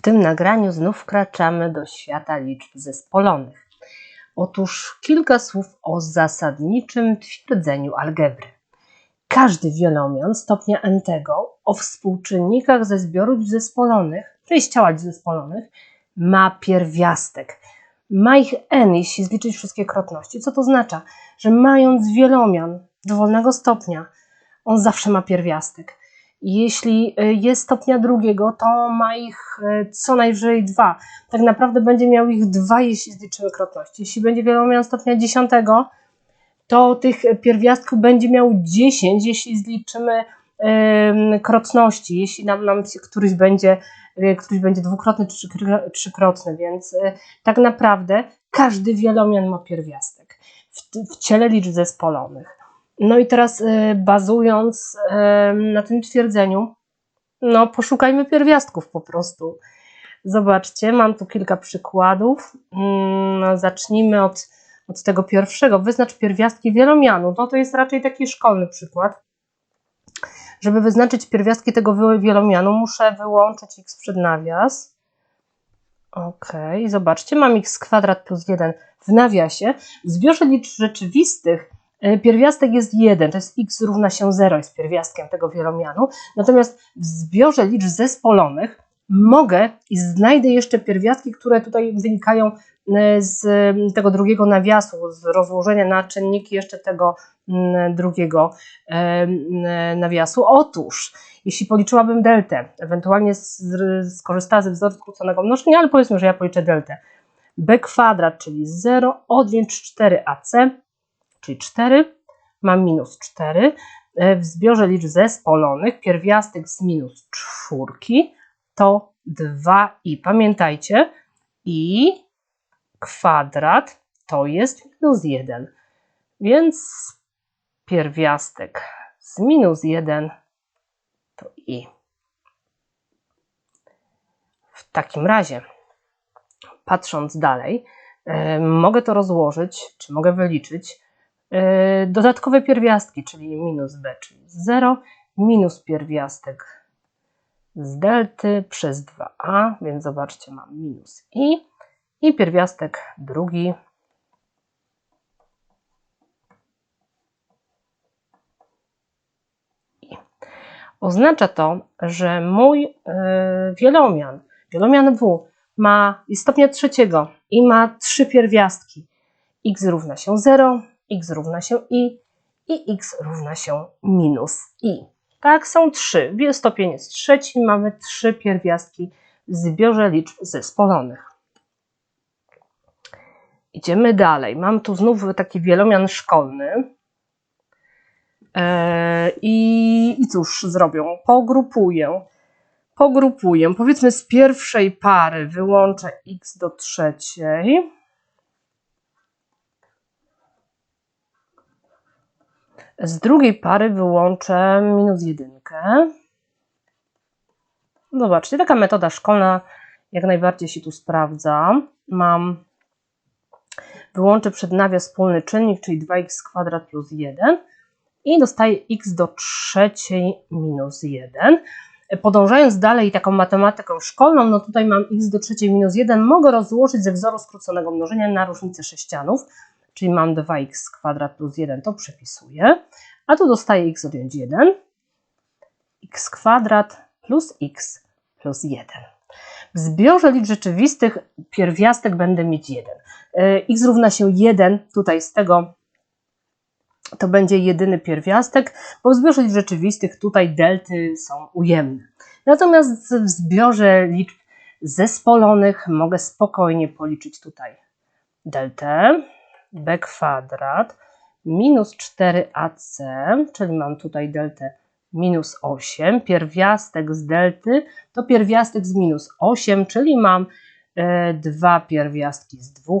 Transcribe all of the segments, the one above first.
W tym nagraniu znów wkraczamy do świata liczb zespolonych. Otóż kilka słów o zasadniczym twierdzeniu algebry. Każdy wielomian stopnia n o współczynnikach ze liczb zespolonych, czyli z ciała zespolonych, ma pierwiastek. Ma ich n, jeśli zliczyć wszystkie krotności. Co to oznacza? Że mając wielomian dowolnego stopnia, on zawsze ma pierwiastek. Jeśli y, jest stopnia drugiego, to ma ich y, co najwyżej dwa. Tak naprawdę będzie miał ich dwa, jeśli zliczymy krotności. Jeśli będzie wielomian stopnia dziesiątego, to tych pierwiastków będzie miał 10, jeśli zliczymy krotności, jeśli nam, nam któryś będzie yy, któryś będzie dwukrotny czy trzykrotny, więc tak naprawdę każdy wielomian ma pierwiastek w, w ciele liczb zespolonych. No i teraz y, bazując na tym twierdzeniu, no poszukajmy pierwiastków po prostu. Zobaczcie, mam tu kilka przykładów. Mm, zacznijmy od, od tego pierwszego. Wyznacz pierwiastki wielomianu. No to jest raczej taki szkolny przykład. Żeby wyznaczyć pierwiastki tego wielomianu, muszę wyłączyć x przed nawias. Ok, zobaczcie, mam x kwadrat plus 1 w nawiasie. W zbiorze liczb rzeczywistych pierwiastek jest 1, to jest x równa się 0, jest pierwiastkiem tego wielomianu. Natomiast w zbiorze liczb zespolonych mogę i znajdę jeszcze pierwiastki, które tutaj wynikają e, z tego drugiego nawiasu, z rozłożenia na czynniki jeszcze tego drugiego e, nawiasu. Otóż, jeśli policzyłabym deltę, ewentualnie skorzystała ze wzoru skróconego mnożenia, ale powiedzmy, że ja policzę deltę. b kwadrat, czyli 0, odjąć 4ac czyli 4, mam minus 4. E, w zbiorze liczb zespolonych pierwiastek z minus czwórki to 2i. Pamiętajcie, i kwadrat to jest minus 1, więc pierwiastek z minus 1 to i. W takim razie, patrząc dalej, yy, mogę to rozłożyć, czy mogę wyliczyć E, dodatkowe pierwiastki, czyli minus b, czyli 0, minus pierwiastek z delty przez 2a, więc zobaczcie, mam minus i i pierwiastek drugi. Oznacza to, że mój yy, wielomian, wielomian w ma stopnia trzeciego i ma trzy pierwiastki. x równa się 0, x równa się i i x równa się minus i. Tak, są trzy. Stopień jest trzeci, mamy trzy pierwiastki w zbiorze liczb zespolonych. Idziemy dalej. Mam tu znów taki wielomian szkolny. Eee, i, I cóż zrobią? Pogrupuję. Pogrupuję. Powiedzmy z pierwszej pary wyłączę x do trzeciej. Z drugiej pary wyłączę minus jedynkę. Zobaczcie, taka metoda szkolna jak najbardziej się tu sprawdza. Mam, wyłączę przed nawias wspólny czynnik, czyli 2x kwadrat plus 1 i dostaję x do trzeciej minus 1. Podążając dalej taką matematyką szkolną, no tutaj mam x do trzeciej minus 1, mogę rozłożyć ze wzoru skróconego mnożenia na różnicę sześcianów czyli mam 2x kwadrat plus 1, to przepisuję, a tu dostaję x odjąć 1, x kwadrat plus x plus 1. W zbiorze liczb rzeczywistych pierwiastek będę mieć 1. E, x równa się 1, tutaj z tego to będzie jedyny pierwiastek, bo w zbiorze liczb rzeczywistych tutaj delty są ujemne. Natomiast w zbiorze liczb zespolonych mogę spokojnie policzyć tutaj deltę b kwadrat minus 4ac, czyli mam tutaj deltę minus 8, pierwiastek z delty to pierwiastek z minus 8, czyli mam e, dwa pierwiastki z 2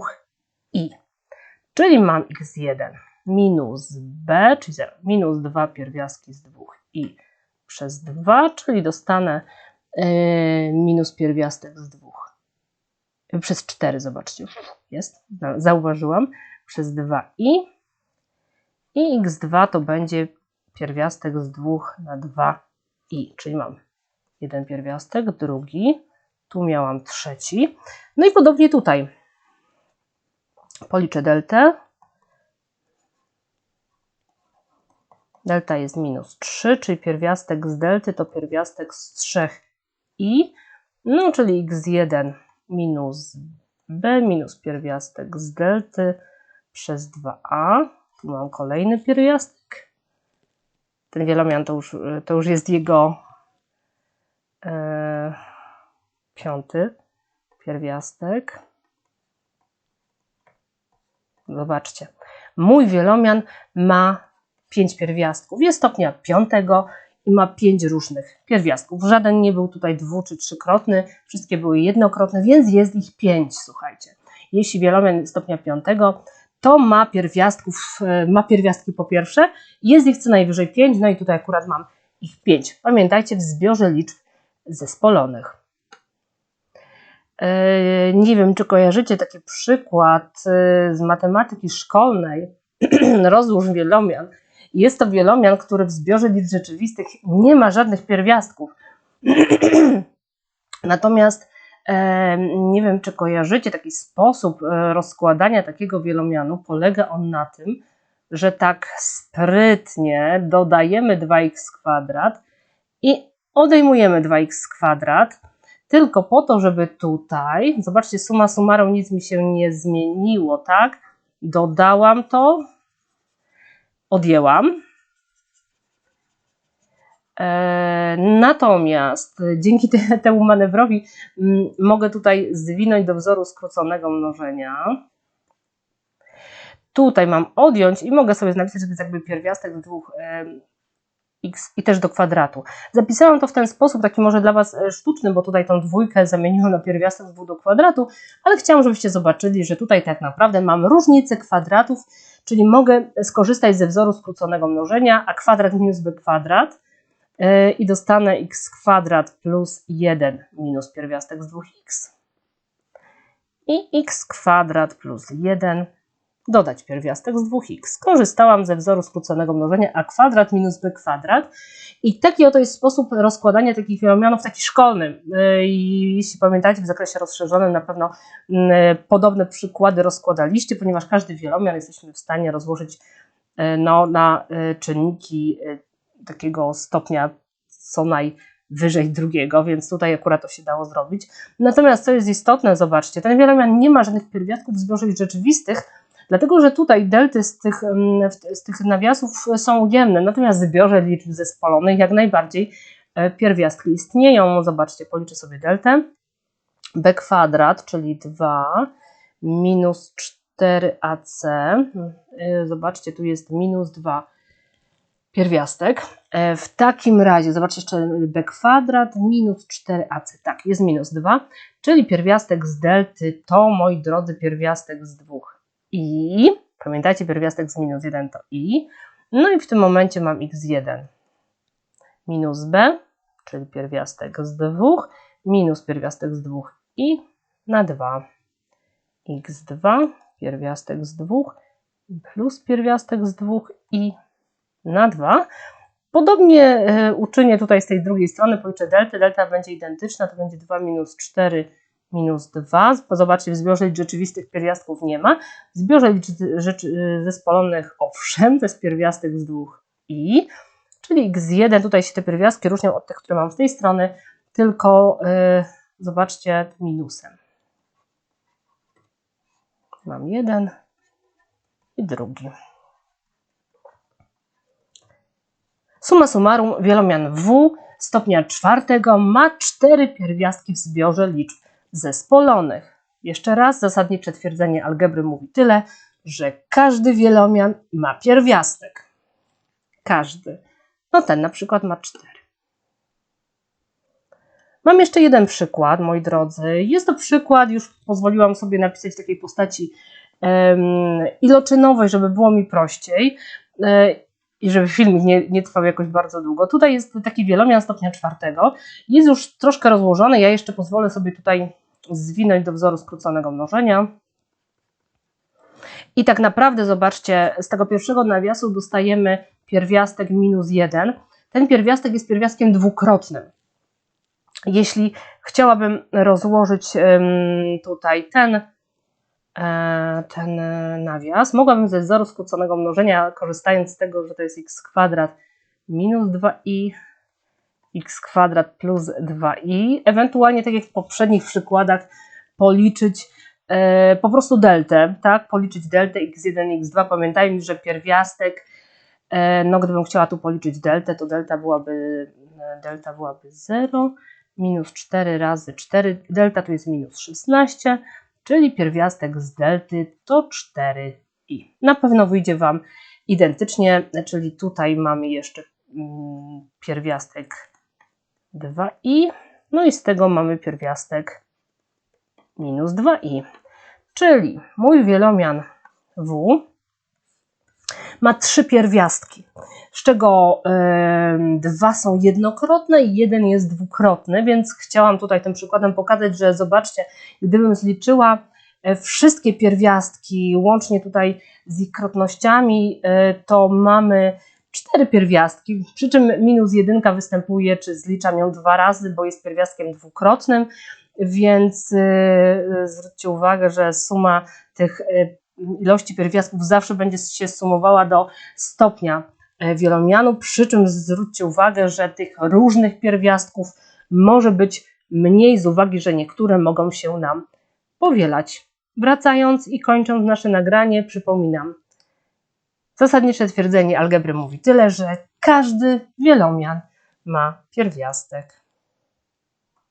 i, czyli mam x1 minus b, czyli 0, minus 2 pierwiastki z 2 i przez 2, czyli dostanę e, minus pierwiastek z 2 przez 4, zobaczcie, jest, zauważyłam, przez 2i i x2 to będzie pierwiastek z 2 na 2i, czyli mam jeden pierwiastek, drugi, Tu miałam trzeci. No i podobnie tutaj. Policzę deltę. Delta jest minus 3, czyli pierwiastek z delty to pierwiastek z 3i, no czyli x1 minus b minus pierwiastek z delty przez 2a. Tu mam kolejny pierwiastek. Ten wielomian to już, to już jest jego e, piąty pierwiastek. Zobaczcie, mój wielomian ma 5 pierwiastków. Jest stopnia piątego i ma 5 różnych pierwiastków. Żaden nie był tutaj dwu czy trzykrotny, wszystkie były jednokrotne, więc jest ich 5, słuchajcie. Jeśli wielomian stopnia piątego, to ma pierwiastków, e, ma pierwiastki po pierwsze, jest ich co najwyżej 5, no i tutaj akurat mam ich 5. Pamiętajcie w zbiorze liczb zespolonych. E, nie wiem, czy kojarzycie taki przykład e, z matematyki szkolnej. Rozłóż wielomian. Jest to wielomian, który w zbiorze liczb rzeczywistych nie ma żadnych pierwiastków. Natomiast nie wiem, czy kojarzycie taki sposób rozkładania takiego wielomianu. Polega on na tym, że tak sprytnie dodajemy 2x kwadrat i odejmujemy 2x kwadrat tylko po to, żeby tutaj, zobaczcie, suma summarum nic mi się nie zmieniło, tak? Dodałam to, odjęłam. E, natomiast dzięki te, temu manewrowi mm, mogę tutaj zwinąć do wzoru skróconego mnożenia. Tutaj mam odjąć i mogę sobie napisać, że to jest jakby pierwiastek dwóch e, x i też do kwadratu. Zapisałam to w ten sposób, taki może dla Was e, sztuczny, bo tutaj tą dwójkę zamieniłam na pierwiastek z 2 do kwadratu, ale chciałam, żebyście zobaczyli, że tutaj tak naprawdę mam różnicę kwadratów, czyli mogę skorzystać ze wzoru skróconego mnożenia, a kwadrat minus b kwadrat i dostanę x kwadrat plus 1 minus pierwiastek z 2x i x kwadrat plus 1 dodać pierwiastek z 2x. Skorzystałam ze wzoru skróconego mnożenia a kwadrat minus b kwadrat i taki oto jest sposób rozkładania takich wielomianów, taki szkolny. Y, I jeśli pamiętacie, w zakresie rozszerzonym na pewno y, podobne przykłady rozkładaliście, ponieważ każdy wielomian jesteśmy w stanie rozłożyć no, na czynniki takiego stopnia co najwyżej drugiego, więc tutaj akurat to się dało zrobić. Natomiast co jest istotne, zobaczcie, ten wielomian nie ma żadnych pierwiastków zbiorze rzeczywistych, Dlatego, że tutaj delty z tych, z tych nawiasów są ujemne, natomiast w zbiorze liczb zespolonych jak najbardziej e, pierwiastki istnieją. Zobaczcie, policzę sobie deltę. b kwadrat, czyli 2 minus 4ac. E, zobaczcie, tu jest minus 2 pierwiastek. E, w takim razie, zobaczcie jeszcze b kwadrat minus 4ac. Tak, jest minus 2, czyli pierwiastek z delty to, moi drodzy, pierwiastek z dwóch i, pamiętajcie, pierwiastek z minus 1 to i, no i w tym momencie mam x1 minus b, czyli pierwiastek z 2, minus pierwiastek z 2 i na 2. x2 pierwiastek z 2 plus pierwiastek z 2 i na 2. Podobnie e, uczynię tutaj z tej drugiej strony, policzę delta, delta będzie identyczna, to będzie 2 minus 4 minus 2. Zobaczcie, w zbiorze liczb rzeczywistych pierwiastków nie ma. W zbiorze liczb zespolonych owszem, to jest pierwiastek z dwóch i, czyli x1, tutaj się te pierwiastki różnią od tych, które mam z tej strony, tylko yy, zobaczcie minusem. Mam jeden i drugi. Suma summarum, wielomian w stopnia czwartego ma cztery pierwiastki w zbiorze liczb zespolonych. Jeszcze raz, zasadnicze twierdzenie algebry mówi tyle, że każdy wielomian ma pierwiastek. Każdy. No ten na przykład ma 4. Mam jeszcze jeden przykład, moi drodzy. Jest to przykład, już pozwoliłam sobie napisać takiej postaci um, iloczynowej, żeby było mi prościej e, i żeby filmik nie, nie trwał jakoś bardzo długo. Tutaj jest taki wielomian stopnia czwartego. Jest już troszkę rozłożony. Ja jeszcze pozwolę sobie tutaj zwinąć do wzoru skróconego mnożenia. I tak naprawdę, zobaczcie, z tego pierwszego nawiasu dostajemy pierwiastek minus 1. Ten pierwiastek jest pierwiastkiem dwukrotnym. jeśli chciałabym rozłożyć tutaj ten, ten e, nawias, mogłabym ze wzoru skróconego mnożenia, korzystając z tego, że to jest x kwadrat minus 2i, x kwadrat plus 2i, ewentualnie tak jak w poprzednich przykładach policzyć e, po prostu deltę, tak, policzyć deltę x1, x2, pamiętajmy, że pierwiastek, e, no gdybym chciała tu policzyć deltę, to delta byłaby, delta byłaby 0, minus 4 razy 4, delta tu jest minus 16, czyli pierwiastek z delty to 4i. Na pewno wyjdzie Wam identycznie, czyli tutaj mamy jeszcze mm, pierwiastek 2i, no i z tego mamy pierwiastek minus 2i. Czyli mój wielomian w ma trzy pierwiastki, z czego dwa są jednokrotne i jeden jest dwukrotny, więc chciałam tutaj tym przykładem pokazać, że zobaczcie, gdybym zliczyła e, wszystkie pierwiastki, łącznie tutaj z ich krotnościami, e, to mamy cztery pierwiastki, przy czym minus jedynka występuje, czy zliczam ją dwa razy, bo jest pierwiastkiem dwukrotnym, więc yy, zwróćcie uwagę, że suma tych ilości pierwiastków zawsze będzie się sumowała do stopnia e, wielomianu, przy czym zwróćcie uwagę, że tych różnych pierwiastków może być mniej z uwagi, że niektóre mogą się nam powielać. Wracając i kończąc nasze nagranie, przypominam, zasadnicze twierdzenie algebry mówi tyle, że każdy wielomian ma pierwiastek.